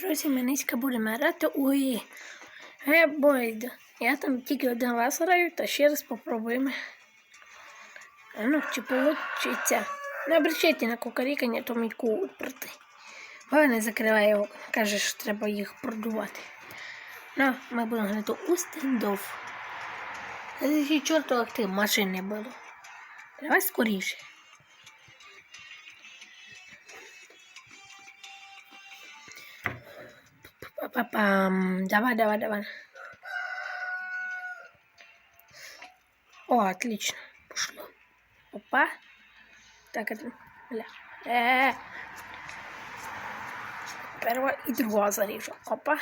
Друзі, ми низько будемо грати у Гебойд. Я там тільки один раз граю, та ще раз попробуємо. А ну, чи получиться. Не обращайте на кукарікання, то мій кут проти. Бо закриває його, каже, що треба їх продувати. Ну, ми будемо грати у стендов. Ще чорту актив машин не було. Давай скоріше. Па-пам. Давай, давай, давай. О, отлично. Пошло. Опа. Так, это... Бля. Э -э -э. Первого и другого зарежу. Опа.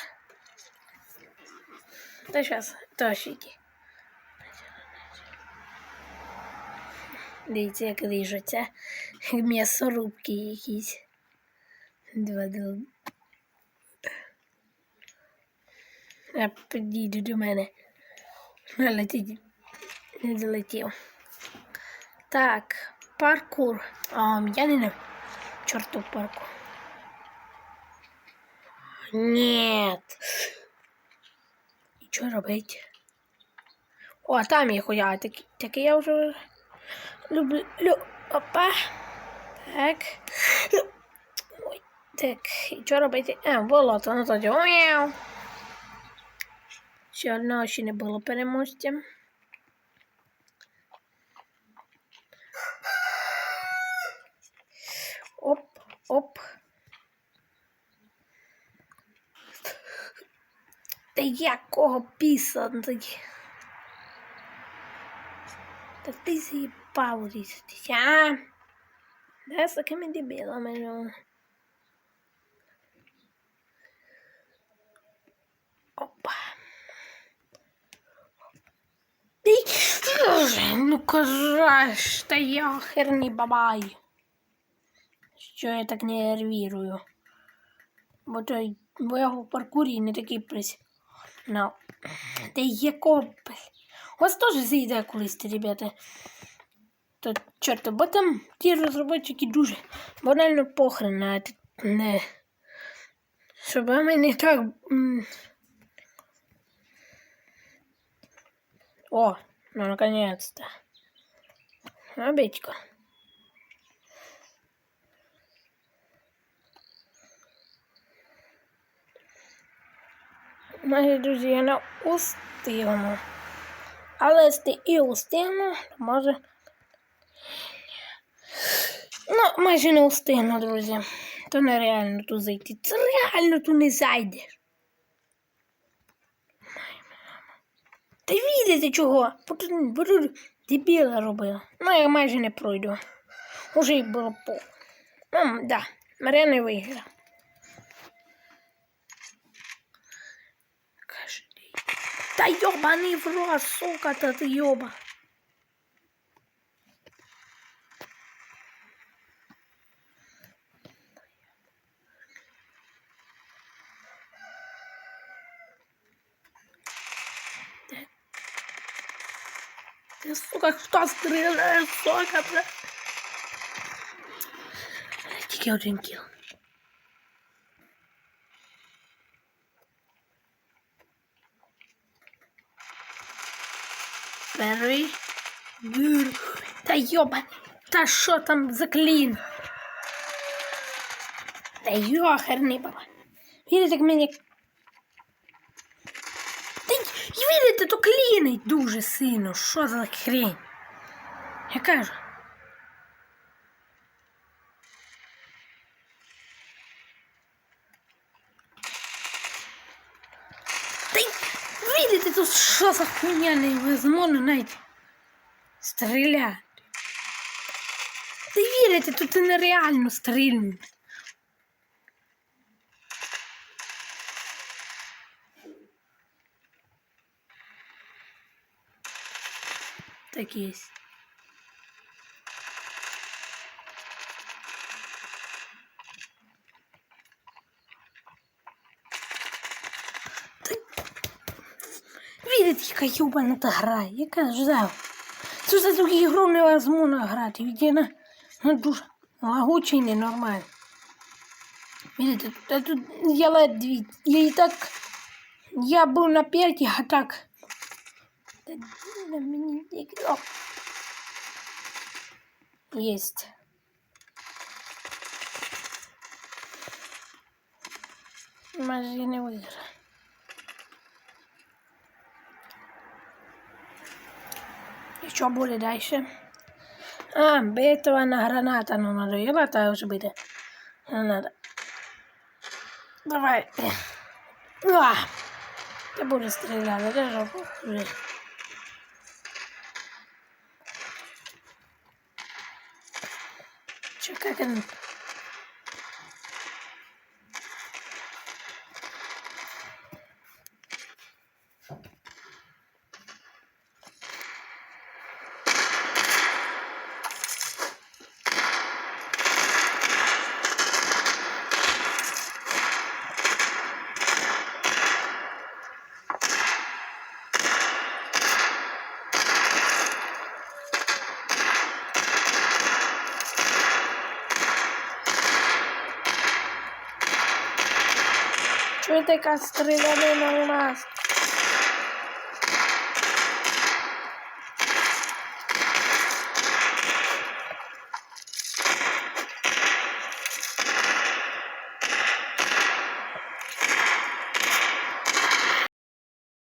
Да сейчас. Тащите. Дивіться, як ріжуться. М'ясорубки якісь. Два Я підійду до мене. Летить. Не залетів. Так, паркур. А, я не на чорту паркур. Нет. І що робить? О, там є хуя, такі, такі я вже люблю. Опа. Так. Ой, так, і що робити? А, болото, ну тоді. Мяу. Ще одного ще не було переможцем. Оп, оп. Та якого піса? Та ти з'їбав різатися, а? Да, з такими дебілами, ну. Опа. Ти, ну кажеш, та я херні бабай. Що я так не нервірую. Бо, то, бо я в паркурі не такий приз. Ну, та якого, блядь. У вас теж зійде колись, ребята. То чорт, бо там ті розробники дуже банально похрен на не. Щоб ми не так. О, ну наконец-то. Обидька. Мої друзі, я не устигну. Але якщо і устигну, то може. Ну, майже не устигну, друзі. То нереально тут зайти. Це реально тут не зайдеш. Та відите чого? дебіла робила. Ну, я майже не пройду. Уже й було по. Ну, да, Марина виграла. Каждый. Да ёбаный в рот, сука, та ты ёба. Ты, сука, кто стреляет, сука, бля? Тільки один кіл. Перший. Гур. Та йоба. Та що там за клін? Та йохерний баба. Видите, як мені. Та й видите, то клінить дуже сильно. Що за хрень? Я кажу. Та й видите, тут що за хуйня невозможно навіть стріляти. Та вірите, тут нереально стрільнути. Так есть. Видите, яка ёбана та гра, яка ждав. Це за таку ігру невозможно грати, ведь вона ну, дуже лагуча і ненормальна. Видите, та тут я ледві. Я і так. Я був на п'яті, а так. На мені О. Єсть. Майже я не виграю. І що? А, битва на граната, ну надоело та вже буде. Граната. Давай. А, ти буде стріляти, де жопу? Вже. Yo te castré, dame nomás.